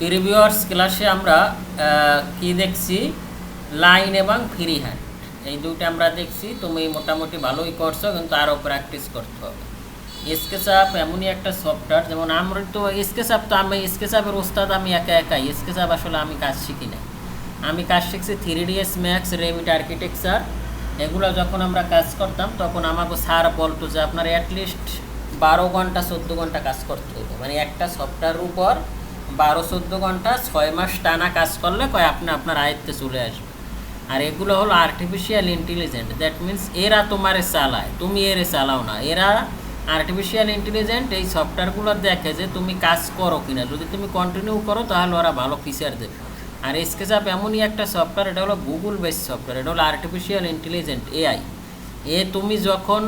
Previous ক্লাসে আমরা কি দেখছি? লাইন এবং ফ্রি হ্যান্ড এই দুইটা আমরা দেখছি, তুমি মোটামুটি ভালোই করছ, কিন্তু আরও প্র্যাকটিস করতে হবে। স্কেচআপ এমনই একটা সফটওয়্যার যেমন আমরা তো স্কেচআপ তো আমি স্কেচআপের ওস্তাদ আমি একা একাই। স্কেচআপ আসলে আমি কাজ শিখি নাই। আমি কাজ শিখছি three DS max Revit architecture এগুলো যখন আমরা কাজ করতাম, তখন আমাকে স্যার বলতো যে আপনার অ্যাটলিস্ট বারো ঘণ্টা, চোদ্দ ঘণ্টা কাজ করতে হবে। মানে একটা সফটওয়্যার উপর বারো চোদ্দ ঘণ্টা ছয় মাস টানা কাজ করলে কয় আপনি আপনার আয়ত্তে চলে আসবে। আর এগুলো হলো আর্টিফিশিয়াল ইন্টেলিজেন্ট দ্যাট মিন্স এরা তোমারে চালায়, তুমি এরে চালাও না। এরা আর্টিফিশিয়াল ইন্টেলিজেন্ট এই সফটওয়্যারগুলো দেখে যে তুমি কাজ করো কিনা। যদি তুমি কন্টিনিউ করো, তাহলে ওরা ভালো ফিচার দেবে। আর স্কেচআপ এমনই একটা সফটওয়্যার এটা হলো গুগল বেস সফটওয়্যার এটা হলো আর্টিফিশিয়াল ইন্টেলিজেন্ট এআই এ তুমি যখন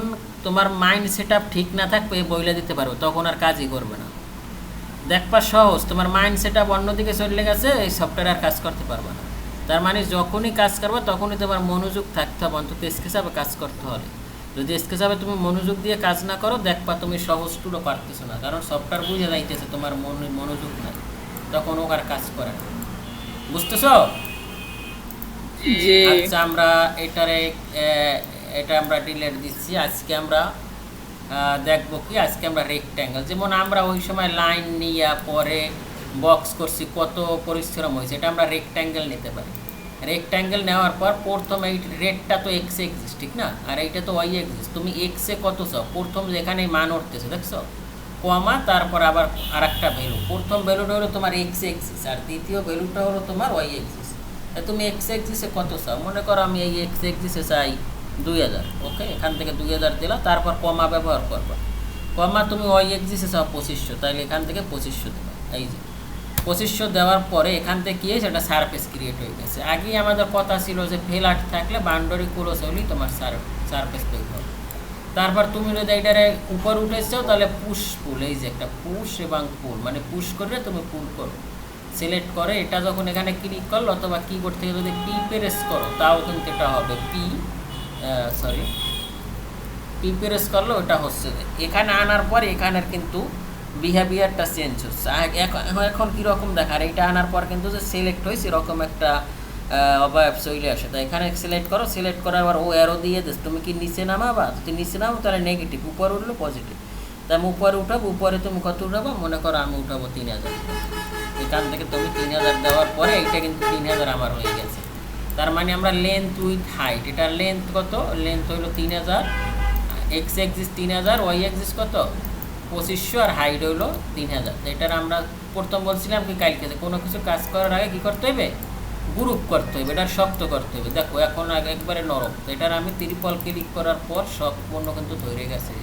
তোমার মাইন্ড সেট আপ ঠিক না থাকবে বইলে দিতে পারবে, তখন আর কাজই করবে না। দেখবা সহজ তোমার মাইন্ড সেট আপ অন্যদিকে চলে গেছে এই সফটওয়্যার আর কাজ করতে পারবে না। তার মানে যখনই কাজ করবে তখনই তোমার মনোযোগ থাকতে হবে অন্তত স্কেচাপে কাজ করতে হলে। যদি স্কেচাপে তুমি মনোযোগ দিয়ে কাজ না করো দেখবা তুমি সহজ টুলো পারতেছো না কারণ সফটওয়্যার বুঝে যাইতেছে তোমার মন মনোযোগ নাই। তখন ও আর কাজ করে না। বুঝতেছো? জি। আচ্ছা আমরা এটারে এটা আমরা ডিলেট দিচ্ছি। আজকে আমরা দেখব কি? আজকে আমরা রেক্ট্যাঙ্গেল যেমন আমরা ওই সময় লাইন নিয়ে পরে বক্স করছি, কত পরিশ্রম হয়েছে, এটা আমরা রেক্ট্যাঙ্গেল নিতে পারি। রেক্ট্যাঙ্গেল নেওয়ার পর প্রথম এই রেটটা তো এক্সে এক্সিস ঠিক না? আর এইটা তো ওয়াই এক্সিস্ট তুমি এক্সে কত চাও? প্রথম যেখানে মান উঠতেছে, দেখছ? কমা, তারপর আবার আর একটা ভ্যালু প্রথম ভ্যালুটা হলো তোমার এক্স এক্সিস আর দ্বিতীয় ভ্যালুটা হলো তোমার ওয়াই এক্সিস তুমি এক্স এক্সিসে কত চাও? মনে করো আমি এই এক্স এক্সিসে চাই দুই হাজার, ওকে? এখান থেকে দুই হাজার দিলা তারপর কমা ব্যবহার করবা। কমা তুমি ওয়াই এক্সিসে চাও পঁচিশশো তাহলে এখান থেকে পঁচিশশো দেবা। এই যে, পঁচিশশো দেওয়ার পরে এখান থেকে হয়েছে? একটা সারফেস ক্রিয়েট হয়ে গেছে। আগেই আমাদের কথা ছিল যে ফেলাট থাকলে বাউন্ডারি ক্লোজ হলেই তোমার সারফেস তৈরি হবে। তারপর তুমি যদি এটারে উপর উঠেছো তাহলে পুশ পুল এই যে একটা পুশ এবং পুল মানে পুশ করে তুমি পুল করো। সিলেক্ট করে, এটা যখন এখানে ক্লিক করল, অথবা কিবোর্ড থেকে যদি পি প্রেস করো, তাও কিন্তু এটা হবে পি সরি পি প্রেস করল, ওটা হচ্ছে। এখানে আনার পর এখানের কিন্তু বিহেভিয়ারটা চেঞ্জ হচ্ছে। এখন কীরকম দেখার? এইটা আনার পর কিন্তু যে সিলেক্ট হয়েছে এরকম একটা অবয়ব চলে আসে। তো এখানে সিলেক্ট করো সিলেক্ট করার পর ও অ্যারো দিয়ে দিস তুমি কি নিচে নামাবা? যদি নিচে নামো তাহলে নেগেটিভ উপরে উঠল পজিটিভ তা আমি উপরে উঠাবো, উপরে তুমি কত উঠাবো? মনে করো আমি উঠাবো তিন হাজার। এখান থেকে তুমি তিন হাজার দেওয়ার পরে এইটা কিন্তু তিন হাজার আমার হয়ে গেছে। তার মানে আমরা লেন্থ উইথ হাইট এটার লেন্থ কত? লেন্থ হইল তিন হাজার এক্স এক্সিস তিন হাজার ওয়াই এক্সিস কত? পঁচিশশো আর হাইট হইল তিন হাজার। এটার আমরা প্রথম বলছিলাম কি কালকে, যে কোনো কিছু কাজ করার আগে কী করতে হবে? গ্রুপ করতে হবে, এটার শক্ত করতে হবে। দেখো, এখন আগে একবারে নরম। তো এটার আমি ত্রিপল ক্লিক করার পর সম্পূর্ণ কিন্তু ধরে গেছে।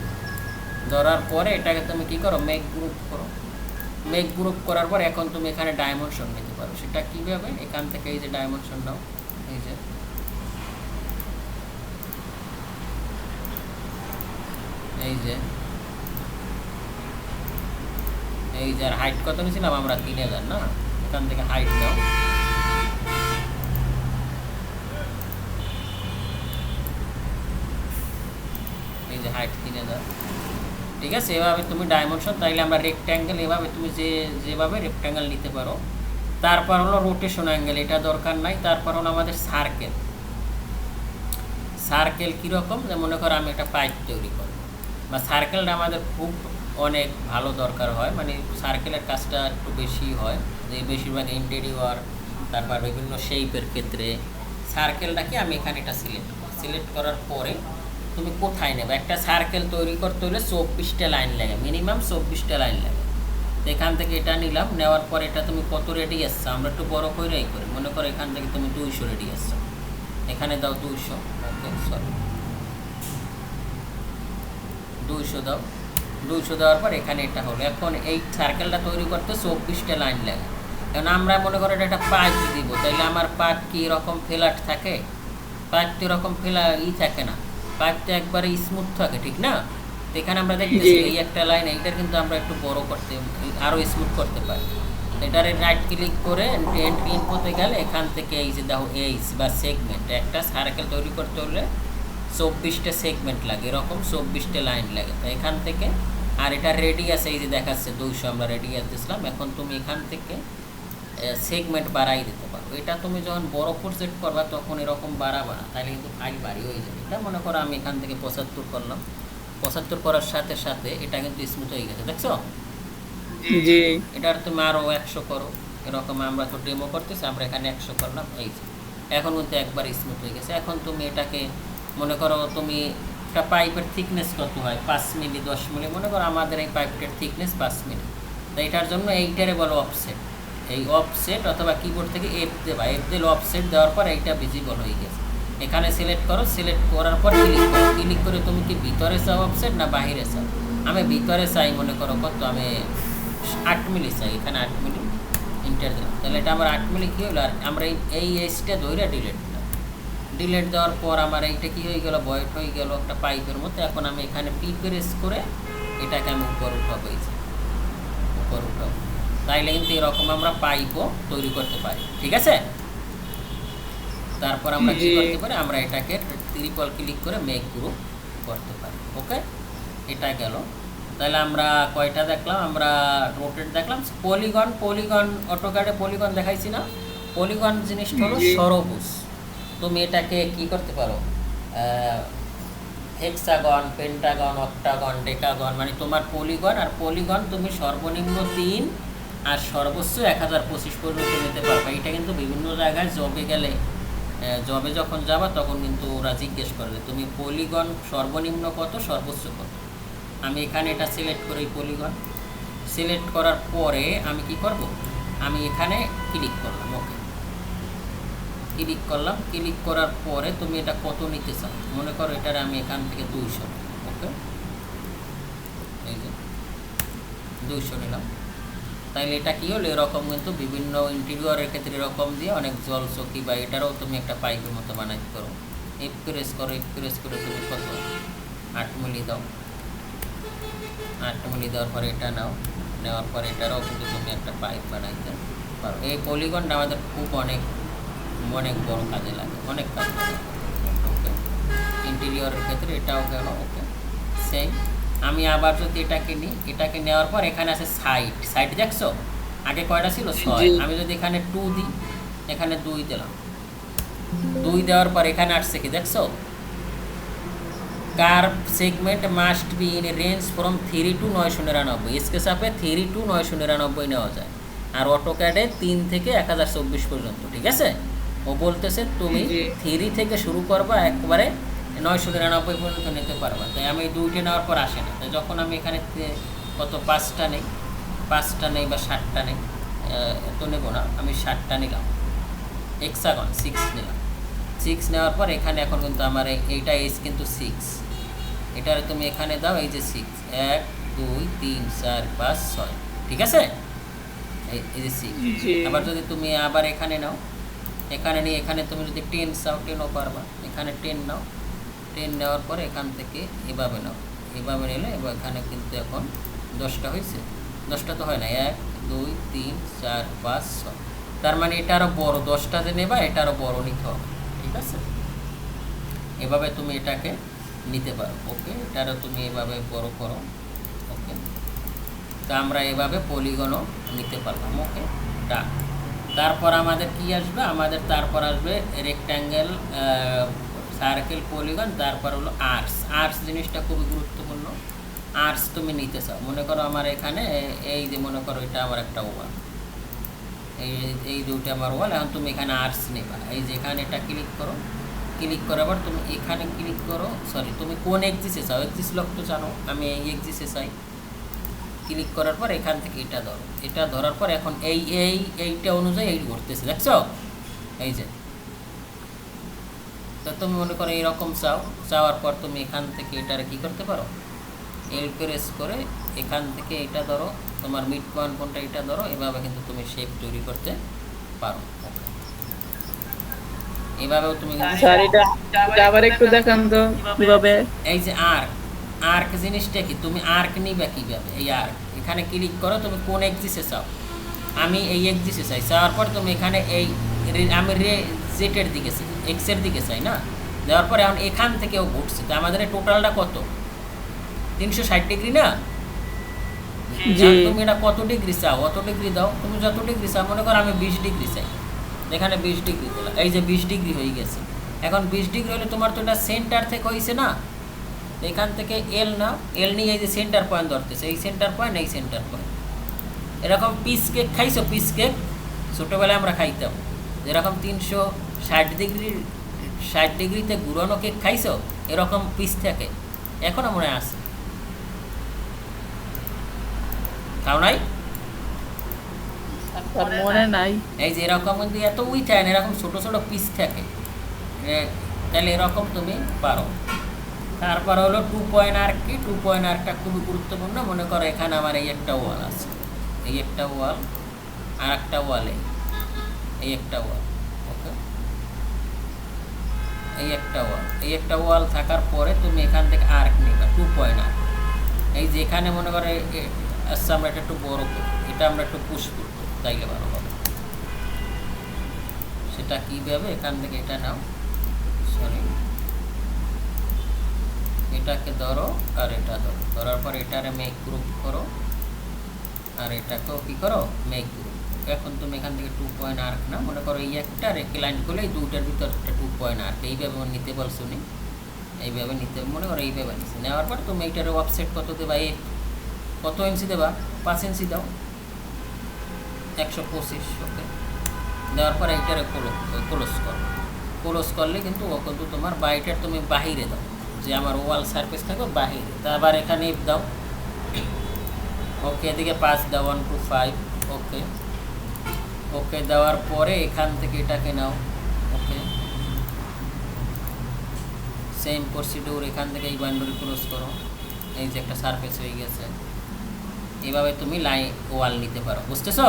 ধরার পরে এটাকে তুমি কী করো? মেক গ্রুপ করো। মেক গ্রুপ করার পর এখন তুমি এখানে ডাইমেনশন নিতে পারো। সেটা কীভাবে? এখান থেকে এই যে ডাইমেনশন নাও এই যে এই যে এই যে আর হাইট কত নিয়েছিলাম আমরা? তিন হাজার, না? এখান থেকে হাইট দাও। এই যে হাইট তিন হাজার। ঠিক আছে, এভাবে তুমি ডাইমেনশন তাইলে আমরা রেক্ট্যাঙ্গেল এভাবে তুমি যে, যেভাবে রেক্ট্যাঙ্গেল নিতে পারো। তারপর হলো রোটেশন অ্যাঙ্গেল এটা দরকার নাই। তারপর হলো আমাদের সার্কেল সার্কেল কীরকম? যে মনে করো আমি একটা পাইপ তৈরি করব বা সার্কেলটা আমাদের খুব অনেক ভালো দরকার হয়। মানে সার্কেলের কাজটা একটু বেশি হয়। যে বেশিরভাগ ইন্টেরিয়র তারপর বিভিন্ন শেপের ক্ষেত্রে সার্কেলটাকে আমি এখানে এটা সিলেক্ট সিলেক্ট করার পরে তুমি কোথায় নেবে? একটা সার্কেল তৈরি করতে হলে চব্বিশটা লাইন লাগে। মিনিমাম চব্বিশটা লাইন লাগে। তো এখান থেকে এটা নিলাম। নেওয়ার পর এটা তুমি কত রেডি আসছো? আমরা একটু বড় করে এই করি। মনে করো এখান থেকে তুমি দুইশো রেডি আসছো। এখানে দাও দুইশো। ওকে সরি দুইশো দাও। দুইশো দেওয়ার পর এখানে এটা হলো। এখন এই সার্কেলটা তৈরি করতে চব্বিশটা লাইন লাগে। কারণ আমরা মনে করো এটা একটা পাইপ দিব তাইলে আমার পাইপ কি এরকম ফ্ল্যাট থাকে? পাইপ তো এরকম ফেলা ই থাকে না। তো একবারে স্মুথ থাকে ঠিক না? তো এখানে আমরা দেখতেছি। এই একটা লাইন এইটার কিন্তু আমরা একটু বড় করতে আরও স্মুথ করতে পারি। এটারে রাইট ক্লিক করে এন্ট্রি ইনপোতে গেলে এখান থেকে এই যে দেখো এইচ বা সেগমেন্ট একটা সার্কেল তৈরি করতে হলে চব্বিশটা সেগমেন্ট লাগে এরকম চব্বিশটা লাইন লাগে। তো এখান থেকে আর এটা রেডিয়াস এই যে দেখাচ্ছে দুইশো আমরা রেডিয়াস দিয়েছিলাম এখন তুমি এখান থেকে সেগমেন্ট বাড়াই দিতে পারো। এটা তুমি যখন বড় প্রজেক্ট করবা তখন এরকম বাড়াবা না তাহলে কিন্তু ফাইল বাড়ি হয়ে যাবে। এটা মনে করো আমি এখান থেকে পঁচাত্তর করলাম। পঁচাত্তর করার সাথে সাথে এটা কিন্তু স্মুথ হয়ে গেছে দেখছ? জি এটার তুমি আরও একশো করো। এরকম আমরা তো ডেমো করতেছি আমরা এখানে একশো করলাম এই যে। এখন কিন্তু একবার স্মুথ হয়ে গেছে। এখন তুমি এটাকে মনে করো তুমি একটা পাইপের থিকনেস কত হয়? পাঁচ মিলি, দশ মিলি, মনে করো আমাদের এই পাইপটার থিকনেস পাঁচ মিলি। তো এটার জন্য এইটারে বলো অফসেট এই অফসেট অথবা কিবোর্ড থেকে এফ দেবা। এফ দিলে অফসেট দেওয়ার পর এইটা ভিজিবল হয়ে গেছে। এখানে সিলেক্ট করো সিলেক্ট করার পর ক্লিক করো। ক্লিক করে তুমি কি ভিতরে চাও অফসেট না বাহিরে চাও? আমি ভিতরে চাই মনে করো কত? আমি আট মিলি চাই, এখানে আট মিলি। ইন্টার দিলাম। তাহলে এটা আমার আট মিলি কী হলো? আর আমরা এই এই এসটা ধরে ডিলেট ডিলেট দেওয়ার পর আমার এইটা কি হয়ে গেল বয়েট হয়ে গেল একটা পাইপের মতো এখন আমি এখানে পি প্রেস করে এটাকে আমি উপর উঠাবো এই যে। উপর উঠাবো। তাইলে কিন্তু এরকম আমরা পাইপও তৈরি করতে পারি। ঠিক আছে? তারপর আমরা কি করতে পারি? আমরা এটাকে ত্রিপল ক্লিক করে মেক গ্রুপ করতে পারি। ওকে এটা গেল। তাহলে আমরা কয়টা দেখলাম? আমরা রোটেট দেখলাম। পলিগন পলিগন অটোকার্ডে পলিগন দেখাইছি না। পলিগন জিনিসটা হলো। সরবুজ। তুমি এটাকে কি করতে পারো? হেক্সাগন পেন্টাগন অক্টাগন ডেকাগন মানে তোমার পলিগন আর পলিগন তুমি সর্বনিম্ন তিন আর সর্বোচ্চ এক হাজার পঁচিশ পর্যন্ত নিতে পারবে। এটা কিন্তু বিভিন্ন জায়গায় জবে গেলে জবে যখন যাবা তখন কিন্তু ওরা জিজ্ঞেস করবে, তুমি পলিগন সর্বনিম্ন কত, সর্বোচ্চ কত? আমি এখানে এটা সিলেক্ট করি পলিগন সিলেক্ট করার পরে আমি কি করব? আমি এখানে ক্লিক করলাম ওকে ক্লিক করলাম। ক্লিক করার পরে তুমি এটা কত নিতে চাও? মনে করো এটার আমি এখান থেকে দুইশো। ওকে? এই যে, দুইশো নিলাম। তাইলে এটা কি হলো? এরকম কিন্তু বিভিন্ন ইন্টেরিয়রের ক্ষেত্রে এরকম দিয়ে অনেক জল চকি বা এটারও তুমি একটা পাইপের মতো বানাইতে পারো এফ প্রেস করো এফ প্রেস করে তুমি কত? আট মিলি দাও। আট মিলি দেওয়ার পরে এটা নাও। নেওয়ার পরে এটারও কিন্তু তুমি একটা পাইপ বানাইতে পারো। এই পলিগনটা আমাদের খুব অনেক অনেক বড় কাজে লাগে অনেক কাজে ওকে ইন্টেরিয়রের ক্ষেত্রে এটাও গেল ওকে সেই আমি আবার যদি এটাকে নিই এটাকে নেওয়ার পর এখানে আছে সাইট সাইড দেখছ? আগে কয়টা ছিল? ছয়। আমি যদি এখানে টু দিই এখানে দুই দিলাম। দুই দেওয়ার পর এখানে আসছে কি? দেখছ? Curve segment must be in range from three to নয়শো নিরানব্বই। স্কেচাপে থ্রি টু নয়শো নিরানব্বই নেওয়া যায়। আর অটোক্যাডে তিন থেকে এক হাজার চব্বিশ পর্যন্ত ঠিক আছে? ও বলতেছে তুমি। থ্রি থেকে শুরু করবা একবারে নয়শো নিরানব্বই পর্যন্ত নিতে পারবা। তাই আমি দুইটা নেওয়ার পর আসে না। তাই যখন আমি এখানে কত পাঁচটা নেই পাঁচটা নেই বা ষাটটা নেই এত নেব না আমি ষাটটা নিলাম। এক্সাগন সিক্স নিলাম। সিক্স নেওয়ার পর এখানে এখন কিন্তু আমার এইটা এজ কিন্তু সিক্স এটার তুমি এখানে দাও এই যে সিক্স এক দুই তিন চার পাঁচ ছয়। ঠিক আছে? এই যে সিক্স আবার যদি তুমি আবার এখানে নাও এখানে নিয়ে এখানে তুমি যদি টেন চাও টেনও পারবা। এখানে টেন নাও। টেন নেওয়ার পরে এখান থেকে এভাবে নাও। এভাবে নিলে এবার এখানে কিন্তু এখন দশটা হয়েছে। দশটা তো হয় না। এক, দুই, তিন, চার, পাঁচ, ছয়। তার মানে এটা আরও বড়। দশটা যে নেবা, এটা আরও বড় নিতে হবে। ঠিক আছে? এভাবে তুমি এটাকে নিতে পারো। ওকে? এটারও তুমি এভাবে বড় করো। ওকে? তা আমরা এভাবে পলিগনও নিতে পারলাম। ওকে? ডান। তারপর আমাদের কি আসবে? আমাদের তারপর আসবে রেক্ট্যাঙ্গেল সার্কেল পলিগন তারপর হলো আর্টস আর্টস জিনিসটা খুবই গুরুত্বপূর্ণ। আর্টস তুমি নিতে চাও। মনে করো আমার এখানে এই যে মনে করো এটা আমার একটা ওয়াল এই এই দুইটা আমার ওয়াল এখন তুমি এখানে আর্টস নেবা। এই যে এখানে এটা ক্লিক করো। ক্লিক করার পর তুমি এখানে ক্লিক করো। সরি তুমি কোন এক্সিসে চাও? এক্সিস লক তো জানো, আমি এই এক্সিসে চাই। ক্লিক করার পর এখান থেকে এটা ধরো। এটা ধরার পর এখন এই এই এইটা অনুযায়ী এই ঘুরতেছে দেখছ? এই যে। তো তুমি মনে করো এইরকম চাও চাওয়ার পর তুমি এখান থেকে এটার কি করতে পারো? এল প্রেস করে এখান থেকে এটা ধরো তোমার মিড পয়েন্ট কোনটা এটা ধরো এভাবে কিন্তু তুমি শেপ তৈরি করতে পারো। এভাবেও তুমি স্যার এটা এটা আবার একটু দেখান তো কীভাবে? এই যে আর্ক আর্ক জিনিসটা কি? তুমি আর্ক নিবে কীভাবে? এই আর্ক এখানে ক্লিক করো তুমি কোন এক্সিসে চাও। আমি এই এক্সিসে চাই। চাওয়ার পর তুমি এখানে এই আমি রে জেটের দিকে এক্সের দিকে চাই না? দেওয়ার পরে এখন এখান থেকেও ঘুরছে। তো আমাদের টোটালটা কত? তিনশো ষাট ডিগ্রি না? তুমি এটা কত ডিগ্রি চাও? অত ডিগ্রি দাও। তুমি যত ডিগ্রি চাও মনে করো আমি বিশ ডিগ্রি চাই। এখানে বিশ ডিগ্রি দিলাম এই যে বিশ ডিগ্রি হয়ে গেছে। এখন বিশ ডিগ্রি হলে তোমার তো এটা সেন্টার থেকে হয়েছে না? এখান থেকে এল নাও এল নিয়ে এই যে সেন্টার পয়েন্ট ধরতেছে এই সেন্টার পয়েন্ট এই সেন্টার পয়েন্ট এরকম পিস কেক খাইছো পিস কেক ছোটোবেলায় আমরা খাইতাম। যেরকম তিনশো ষাট ডিগ্রি ষাট ডিগ্রিতে ঘুরানো কেক খাইছো এরকম পিস থাকে। এখনও মনে আছে। খাও নাই? মনে নাই। এই যে এরকম কিন্তু এত উইঠায় না এরকম ছোট ছোট পিস থাকে। তাহলে এরকম তুমি পারো। তারপর হলো টু পয়েন্ট আর কি টু পয়েন্ট আরটা খুবই গুরুত্বপূর্ণ। মনে করো এখানে আমার এই একটা ওয়াল আছে। এই একটা ওয়াল আর একটা ওয়ালে এই। একটা ওয়াল ওকে এই একটা ওয়াল এই একটা ওয়াল থাকার পরে তুমি এখান থেকে আর্ক নিবা টু পয়েন্ট আর। এই যে এখানে মনে করো আচ্ছা আমরা এটা একটু বড় করি এটা আমরা একটু পুশ করব, তাইলে ভালো হবে। সেটা কীভাবে? এখান থেকে এটা নাও। সরি এটাকে ধরো আর এটা ধরো। ধরার পর এটারে মেক গ্রুপ করো। আর এটাকেও কী করো? মেক গ্রুপ এখন তুমি এখান থেকে টু পয়েন্ট আর্ক না মনে করো এই একটা রেখে লাইন করলে এই দুটার ভিতর একটা টু পয়েন্ট আর্ক এইভাবে নিতে বলছো নি? এইভাবে নিতে, মনে করো এইভাবে নিচ্ছে নেওয়ার পর তুমি এইটারে অফসেট কত দেবা? এ কত ইঞ্চি দেবা? পাঁচ ইঞ্চি দাও। একশো পঁচিশ ওকে দেওয়ার পর এইটারে ক্লোজ করো। ক্লোজ করলে কিন্তু ও কিন্তু তোমার বাড়িটার তুমি বাহিরে দাও। যে আমার ওয়াল সারফেস থাকবে বাহিরে। তা আবার এখানে if দাও। ওকে এদিকে পাঁচ দাও one two five okay. Okay দেওয়ার পরে এখান থেকে এটাকে নাও ওকে। সেম প্রসিডিউর এখান থেকে এই বাউন্ডারি ক্লোজ করো। এই যে একটা সারফেস হয়ে গেছে। এভাবে তুমি লাইন ওয়াল নিতে পারো। বুঝতেছো?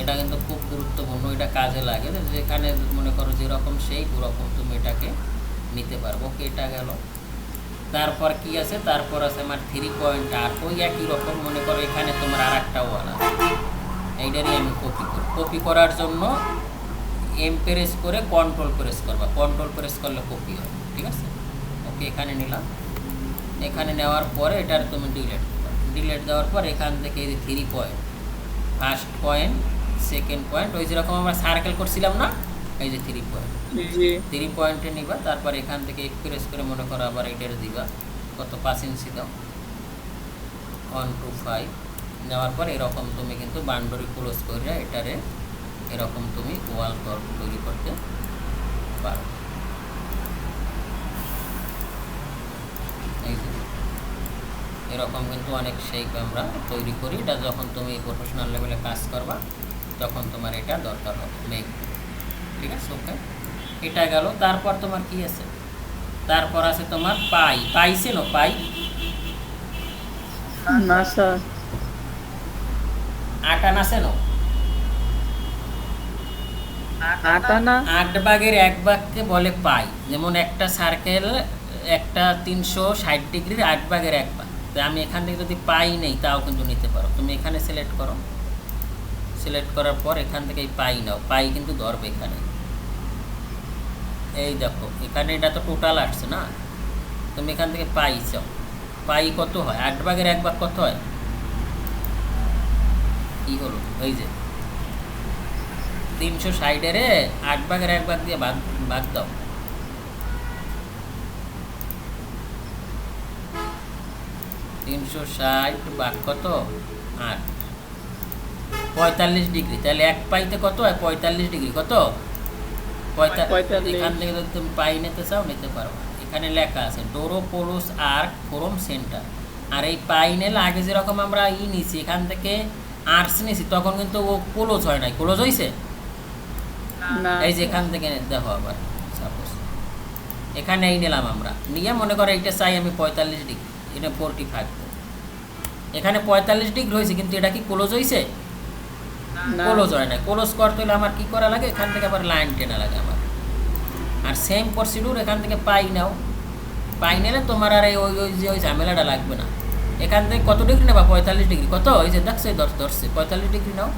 এটা কিন্তু খুব গুরুত্বপূর্ণ এটা কাজে লাগে। যেখানে মনে করো যেরকম সেই ওরকম তুমি এটাকে নিতে পারব এটা গেল। তারপর কি আছে? তারপর আছে আমার থ্রি পয়েন্ট আর ওই একই রকম, মনে করো এখানে তোমার আর একটা ওয়াল আছে। এইটারই আমি কপি করি। কপি করার জন্য এম প্রেস করে কন্ট্রোল প্রেস করবা। কন্ট্রোল প্রেস করলে কপি হয়, ঠিক আছে? ওকে এখানে নিলাম। এখানে নেওয়ার পরে এটার তুমি ডিলেট ডিলেট দেওয়ার পর এখান থেকে এই যে three point first point second point ওই যেরকম আমরা সার্কেল করছিলাম না, এই যে থ্রি পয়েন্ট থ্রি পয়েন্টে নিবা, তারপর এখান থেকে এক্সপ্রেস করে মনে করো আবার এটার দিবা, কত পাঁচ ইঞ্চি দাও। ওয়ান টু ফাইভ নেওয়ার পর এরকম তুমি কিন্তু বাউন্ডারি ক্লোজ করে এটারে এরকম তুমি ওয়াল তৈরি করতে পারো। এরকম কিন্তু অনেক শেপ আমরা তৈরি করি। এটা যখন তুমি প্রফেশনাল লেভেলে কাজ করবা, তখন তোমার এটা দরকার হবে। মেক ঠিক আছে ওকে এটা গেল তারপর তোমার কি আছে? তারপর আছে তোমার পাই। পাইছে না পাই? না স্যার। আটান আছে না আটা আট ভাগের এক ভাগকে বলে পাই। যেমন একটা সার্কেল একটা তিনশো ষাট ডিগ্রির আট ভাগের এক ভাগ। তো আমি এখান থেকে যদি পাই নেই তাও কিন্তু নিতে পারো। তুমি এখানে সিলেক্ট করো। সিলেক্ট করার পর এখান থেকে পাই নাও। পাই কিন্তু ধরবে এখানে। এই দেখো, এখানে এটা তো টোটাল আসছে না? তুমি এখান থেকে পাই চাও। পাই কত হয়? আট ভাগের এক ভাগ কত হয়? কি হলো? এই যে, তিনশো ষাটের আট ভাগের এক ভাগ দিয়ে ভাগ ভাগ দাও। তিনশো ষাট ভাগ কত? আট। পঁয়তাল্লিশ ডিগ্রি। তাহলে এক পাইতে কত? হয় পঁয়তাল্লিশ ডিগ্রি কত। এখান থেকে যদি তুমি পাই নিতে চাও নিতে পারো। এখানে লেখা আছে ডোরোপোলোস আর্ক ফোরম সেন্টার। আর এই পাইনেল আগে যেরকম আমরা ই নিছি এখান থেকে আর্টস নিছি তখন কিন্তু ও ক্লোজ হয় নাই। ক্লোজ হয়েছে এই যে এখান থেকে দেখো আবার সাপোজ এখানে এই নিলাম আমরা। নিয়ে মনে করো এইটা চাই আমি পঁয়তাল্লিশ ডিগ্রি এটা ফোরটি ফাইভ এখানে পঁয়তাল্লিশ ডিগ্রি হয়েছে কিন্তু এটা কি ক্লোজ হয়েছে ক্লোজ হয় না। ক্লোজ করতে হলে আমার কি করা লাগে? এখান থেকে আবার লাইন টেনা লাগে আমার। আর সেম প্রসিডিউর এখান থেকে পাই নাও। পাই নিলে তোমার আর ওই ওই যে ওই ঝামেলাটা লাগবে না। এখান থেকে কত ডিগ্রি নেবা? পঁয়তাল্লিশ ডিগ্রি কত? এই যে দেখছ এই ধর- ধরছে। পঁয়তাল্লিশ ডিগ্রি নাও।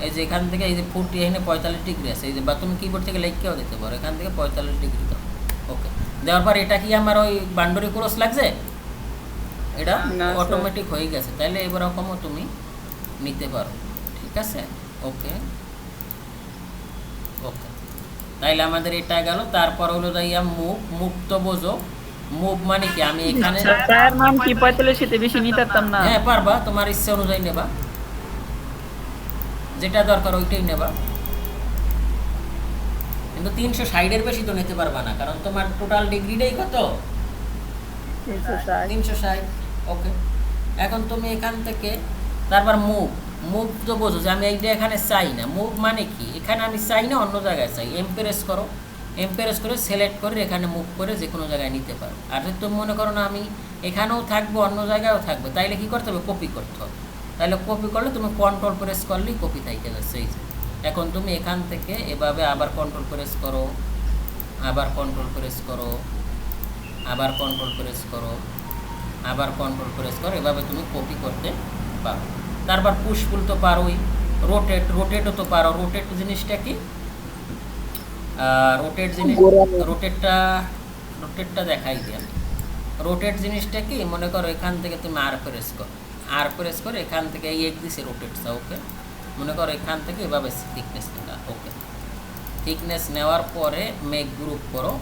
এই যে এখান থেকে এই যে ফুটি এখানে পঁয়তাল্লিশ ডিগ্রি আছে। এই যে বা তুমি কিবোর্ড থেকে লিখেও দিতে পারো। এখান থেকে পঁয়তাল্লিশ ডিগ্রি দাও। ওকে দেওয়ার পর এটা কি আমার ওই বান্ডরি ক্রস লাগছে? এটা অটোমেটিক হয়ে গেছে। তাহলে এরকমও তুমি নিতে পারো। আছে? ওকে ওকে তাইলে আমাদের এটা গেল তারপর হলো যাইয়া মুভ মুভ তো বোঝো। মুভ মানে কি? আমি এখানে স্যার মান কি? পঁয়তাল্লিশতে বেশি নিতে পারতাম না। হ্যাঁ পারবা তোমার ইচ্ছা অনুযায়ী নেবা। যেটা দরকার ওইটাই নেবা। কিন্তু তিনশো ষাটের বেশি তো নিতে পারবা না কারণ তোমার টোটাল ডিগ্রিটাই কত? তিনশো ষাট। তিনশো ষাট ওকে এখন তুমি এখান থেকে তারপর মুভ মুভ তো বোঝো যে আমি এইটা এখানে চাই না মুভ মানে কি? এখানে আমি চাই না অন্য জায়গায় চাই। এমপ্রেস করো। এমপ্রেস করে সিলেক্ট করে এখানে মুভ করে যে কোনো জায়গায় নিতে পারো। আর যদি তুমি মনে করো না, আমি এখানেও থাকব, অন্য জায়গায়ও থাকব, তাইলে কি করতে হবে? কপি করতে হবে। তাহলে কপি করলে তুমি কন্ট্রোল প্রেস করলেই কপি থাইকে যাচ্ছে এই যে, এখন তুমি এখান থেকে এভাবে আবার কন্ট্রোল প্রেস করো, আবার কন্ট্রোল প্রেস করো, আবার কন্ট্রোল প্রেস করো, আবার কন্ট্রোল প্রেস করো, এভাবে তুমি কপি করতে পারো। তারপর পুশপুল তো পারোই রোটেট রোটেটও তো পারো। রোটেট জিনিসটা কি? রোটেট জিনিস রোটেটটা রোটেটটা দেখাই আমি রোটেট জিনিসটা কি? মনে করো এখান থেকে তুমি আর প্রেস করো। আর প্রেস করে এখান থেকে এই এক দিছে রোটেটটা ওকে মনে করো এখান থেকে এভাবে থিকনেস নিলা ওকে থিকনেস নেওয়ার পরে মেক গ্রুপ করো।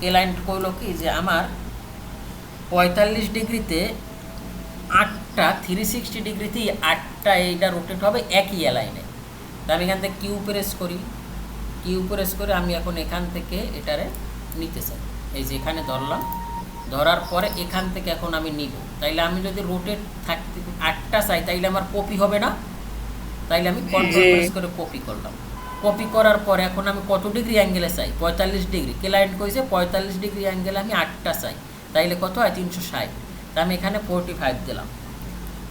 ক্লায়েন্ট কইলো কি? যে আমার পঁয়তাল্লিশ ডিগ্রিতে আটটা থ্রি সিক্সটি ডিগ্রিতে আটটা এইটা রোটেট হবে একই লাইনে তা আমি এখান থেকে কিউ প্রেস করি। কিউ প্রেস করে আমি এখন এখান থেকে এটারে নিতে চাই। এই যে এখানে ধরলাম। ধরার পরে এখান থেকে এখন আমি নিব। তাইলে আমি যদি রোটেট থাকতে আটটা চাই তাইলে আমার কপি হবে না? তাইলে আমি কন্ট্রোল। প্রেস করে কপি করলাম। কপি করার পরে এখন আমি কত ডিগ্রি অ্যাঙ্গেলে চাই? পঁয়তাল্লিশ ডিগ্রি। ক্লায়েন্ট কইছে? পঁয়তাল্লিশ ডিগ্রি অ্যাঙ্গেলে আমি আটটা চাই। তাইলে কত হয়? তিনশো ষাট। তা আমি এখানে ফোরটি ফাইভ দিলাম।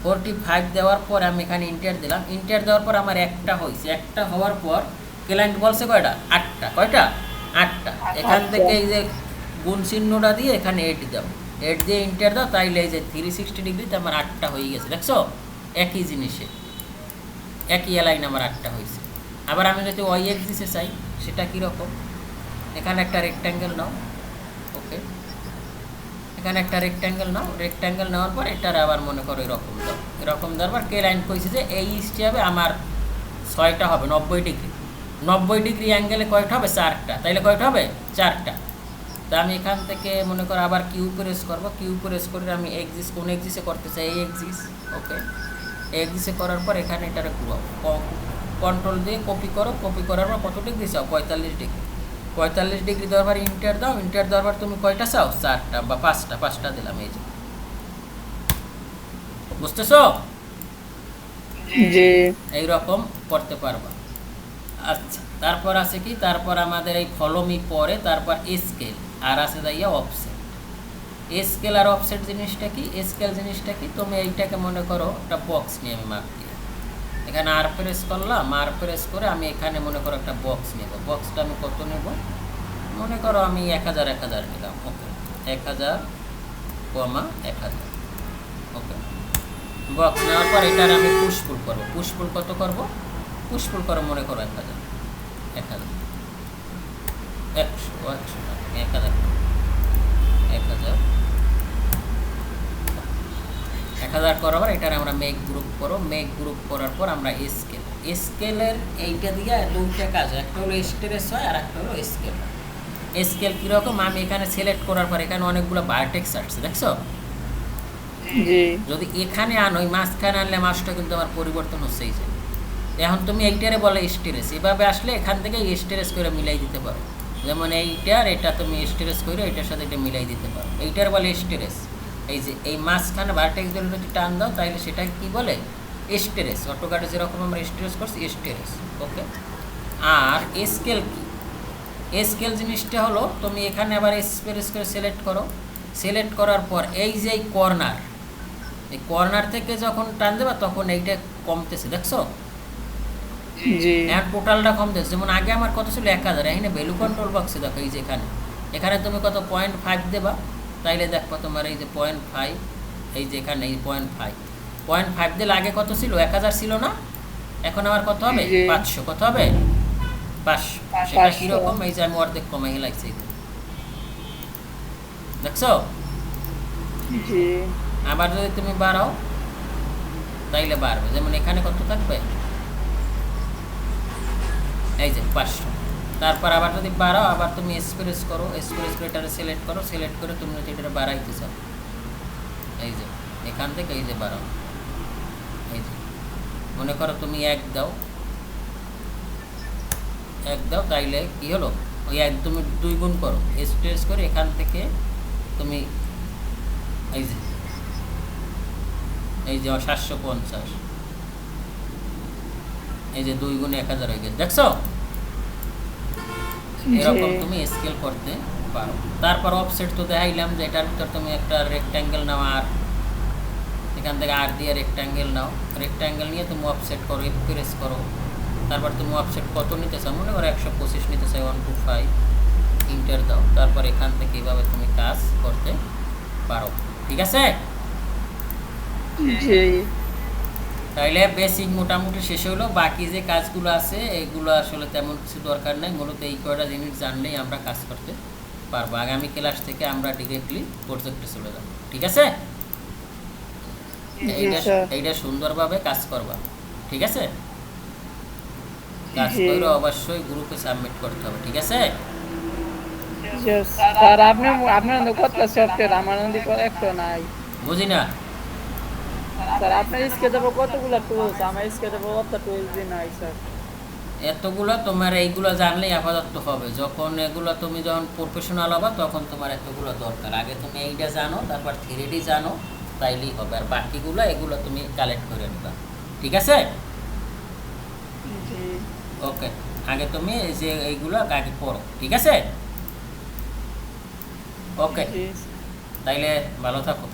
ফোরটি ফাইভ দেওয়ার পর আমি এখানে ইন্টার দিলাম। ইন্টার দেওয়ার পর আমার একটা হয়েছে। একটা হওয়ার পর ক্লায়েন্ট বলছে কয়টা? আটটা। কয়টা? আটটা। এখান আচ্ছা। থেকে এই যে গুণ চিহ্নটা দিয়ে এখানে এইট দাও। এইট দিয়ে ইন্টার দাও তাইলে এই যে থ্রি সিক্সটি ডিগ্রিতে আমার আটটা হয়ে গেছে। দেখছ? একই জিনিসে। একই লাইন আমার আটটা হয়েছে। আবার আমি যদি ওয়াই এক্সিসে চাই সেটা কীরকম? এখানে একটা রেক্ট্যাঙ্গেল নাও। এখানে একটা রেক্ট্যাঙ্গেল নাও। রেক্ট্যাঙ্গেল নেওয়ার পর এটার আবার মনে করো এরকম দাও। এরকম দেওয়ার পর কে লাইন কইছে যে এই হিসাবে আমার ছয়টা হবে, নব্বই ডিগ্রি। নব্বই ডিগ্রি অ্যাঙ্গেলে কয়টা হবে? চারটা। তাইলে কয়টা হবে? চারটা। তা আমি এখান থেকে মনে করো আবার কিউ প্রেস করব। কিউ প্রেস করে আমি এক্সিস কোন এক্সিসে করতে চাই? এই এক্সিস ওকে এক্সিসে করার পর এখানে এটারে কন্ট্রোল দিয়ে কপি করো। কপি করার পর কত ডিগ্রি চাও? পঁয়তাল্লিশ ডিগ্রি। পঁয়তাল্লিশ ডিগ্রি দেওয়ার পর ইন্টার দাও ইন্টার দেওয়ার পর তুমি কয়টা চাও? চারটা বা পাঁচটা পাঁচটা দিলাম এই যে। বুঝতেছো? জি। এই রকম করতে পারবা। আচ্ছা তারপর আছে কি? তারপর আমাদের এই ফলোমি পরে তারপর স্কেল আর আছে যাইয়া অফসেট স্কেল আর অফসেট জিনিসটা কি? স্কেল জিনিসটা কি? তুমি এইটাকে মনে করো একটা বক্স নিয়ে আমি মাপ এখানে আর প্রেস করলাম, আর প্রেস করে আমি এখানে মনে করো একটা বক্স নেব। বক্সটা আমি কত নেব? মনে করো আমি এক হাজার এক হাজার নিলাম। ওকে এক হাজার কমা এক হাজার। ওকে বক্স নেওয়ার পর এটার আমি পুশপুল করব। পুশপুল কত করব? পুশপুল করো মনে করো এক হাজার। এক হাজার। একশো একশো এক হাজার। এক হাজার এক হাজার করার পর এটার আমরা মেক গ্রুপ করো মেক গ্রুপ করার পর আমরা স্কেল স্কেলের এইটা দিয়ে দুইটা কাজ একটা হলো স্টেরেস হয় আর একটা হলো স্কেল স্কেল কীরকম? আমি এখানে সিলেক্ট করার পর এখানে অনেকগুলো বায়োটেক্স আসছে দেখছ? জি। যদি এখানে আনো ওই মাঝখানে আনলে মাছটা কিন্তু আমার পরিবর্তন হচ্ছেই যে। এখন তুমি এইটারে বলে স্টেরেস এভাবে আসলে এখান থেকে স্টেরেস করে মিলাই দিতে পারো। যেমন এইটার এটা তুমি স্টেরেস করে এটার সাথে এটা মিলাই দিতে পারো। এইটার বলে স্টেরেস এই যে এই মাঝখানে ভার্টেক্স ধরে যদি টান দাও তাহলে সেটা কি বলে? স্টেরেস অটোকাটে যেরকম আমরা স্টেরেস করছি স্টেরেস ওকে? আর স্কেল কি? স্কেল জিনিসটা হলো তুমি এখানে আবার স্পেরেস করে সিলেক্ট করো। সিলেক্ট করার পর এই যে এই কর্নার এই কর্নার থেকে যখন টান দেবা তখন এইটা কমতেছে দেখছ? এখন টোটালটা কমতেছে। যেমন আগে আমার কত ছিল? এক হাজার। এখানে ভ্যালু কন্ট্রোল বক্সে দেখো এই যে এখানে। এখানে তুমি কত? পয়েন্ট ফাইভ দেবা। তাইলে দেখো তোমার এই যে পয়েন্ট ফাইভ এই যে এখানে এই পয়েন্ট ফাইভ পয়েন্ট ফাইভ দিলে আগে কত ছিল? এক হাজার ছিল না? এখন আমার কত হবে? পাঁচশো। কত হবে? পাঁচশো। সেটা। কীরকম? এই যে আমি অর্ধেক কমে লাগছে দেখছ? আবার যদি তুমি বাড়াও তাইলে বাড়বে। যেমন এখানে কত থাকবে? এই যে পাঁচশো। তারপর আবার যদি বাড়াও, আবার তুমি এক্সপ্রেস করো এক্সপ্রেস করে এটা সিলেক্ট করো সিলেক্ট করে তুমি যদি এটা বাড়াইতে চাও। এই যে, এখান থেকে এই যে বাড়াও। এই যে, মনে করো তুমি এক দাও। এক দাও, তাইলে কি হলো? ওই এক, তুমি দুই গুণ করো। এক্সপ্রেস করে এখান থেকে তুমি, এই যে এই যে সাতশো পঞ্চাশ। এই যে দুই গুণে এক হাজার হয়ে গেছে। দেখছ? এরকম তুমি স্কেল করতে পারো। তারপর অফসেট তো দেখাইলাম যে এটার ভিতর তুমি একটা রেক্ট্যাঙ্গেল নাও আর এখান থেকে আর দিয়ে রেক্ট্যাঙ্গেল নাও। রেক্ট্যাঙ্গেল নিয়ে তুমি অফসেট করো প্রেস করো। তারপর তুমি অফসেট কত নিতে চাও? মনে করো একশো পঁচিশ নিতে চাও ওয়ান টু ফাইভ ইন্টার দাও। তারপর এখান থেকে এইভাবে তুমি কাজ করতে পারো। ঠিক আছে? জি। তাইলে বেসিক মোটামুটি শেষ হলো। বাকি যে কাজগুলো আছে এগুলো আসলে তেমন কিছু দরকার নেই। মূলত এই কয়টা জিনিস জানলেই আমরা কাজ করতে পারব। আগামী ক্লাস থেকে আমরা ডিরেক্টলি প্রজেক্টে চলে যাব। ঠিক আছে? এইটা সুন্দরভাবে কাজ করবা। ঠিক আছে? কাজ জি। করে অবশ্যই গ্রুপে সাবমিট করতে হবে। ঠিক আছে? স্যার। আপনি আপনার কত সফটওয়্যার আমার একটা নাই। বুঝি না স্যার আপনার স্কেচে কতগুলো টুলস আমার স্কেচে কত টুলস দিন নাই স্যার। এতগুলো তোমার এইগুলো জানলেই আপাতত হবে। যখন এগুলো তুমি যখন প্রফেশনাল হবা তখন তোমার এতগুলো দরকার। আগে তুমি এইটা জানো তারপর থ্রি জানো তাইলেই হবে। আর বাকিগুলো এগুলো তুমি কালেক্ট করে নিবা। ঠিক আছে? ওকে আগে তুমি যে এইগুলো আগে পড়ো। ঠিক আছে? ওকে তাইলে ভালো থাকো।